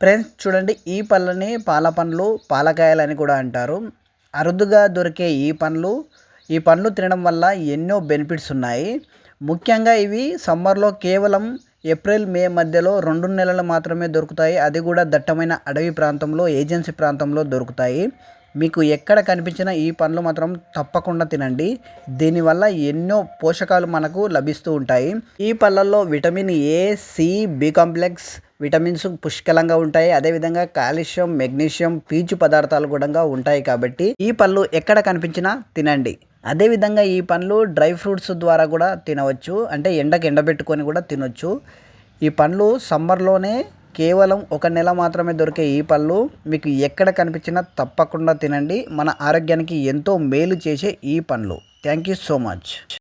Friends చూడండి ఈ పళ్ళని పాల పండ్లు పాలకాయలు అని కూడా అంటారు. అరుదుగా దొరికే ఈ పండ్లు ఈ పండ్లు తినడం వల్ల ఎన్నో బెనిఫిట్స్ ఉన్నాయి. ముఖ్యంగా ఇవి సమ్మర్లో కేవలం ఏప్రిల్ మే మధ్యలో రెండు నెలలు మాత్రమే దొరుకుతాయి. అది కూడా దట్టమైన అడవి ప్రాంతంలో ఏజెన్సీ ప్రాంతంలో దొరుకుతాయి. మీకు ఎక్కడ కనిపించిన ఈ పండ్లు మాత్రం తప్పకుండా తినండి. దీనివల్ల ఎన్నో పోషకాలు మనకు లభిస్తూ ఉంటాయి. ఈ పళ్ళల్లో vitamin A C B complex vitamins పుష్కలంగా ఉంటాయి. అదేవిధంగా కాల్షియం మెగ్నీషియం పీచు పదార్థాలు కూడా ఉంటాయి కాబట్టి ఈ పళ్ళు ఎక్కడ కనిపించినా తినండి. అదేవిధంగా ఈ పండ్లు డ్రై ఫ్రూట్స్ ద్వారా కూడా తినవచ్చు. అంటే ఎండకు ఎండబెట్టుకొని కూడా తినొచ్చు. ఈ పండ్లు సమ్మర్లోనే కేవలం ఒక నెల మాత్రమే దొరికే ఈ పళ్ళు. మీకు ఎక్కడ కనిపించినా తప్పకుండా తినండి. మన ఆరోగ్యానికి ఎంతో మేలు చేసే ఈ పండ్లు. Thank you so much.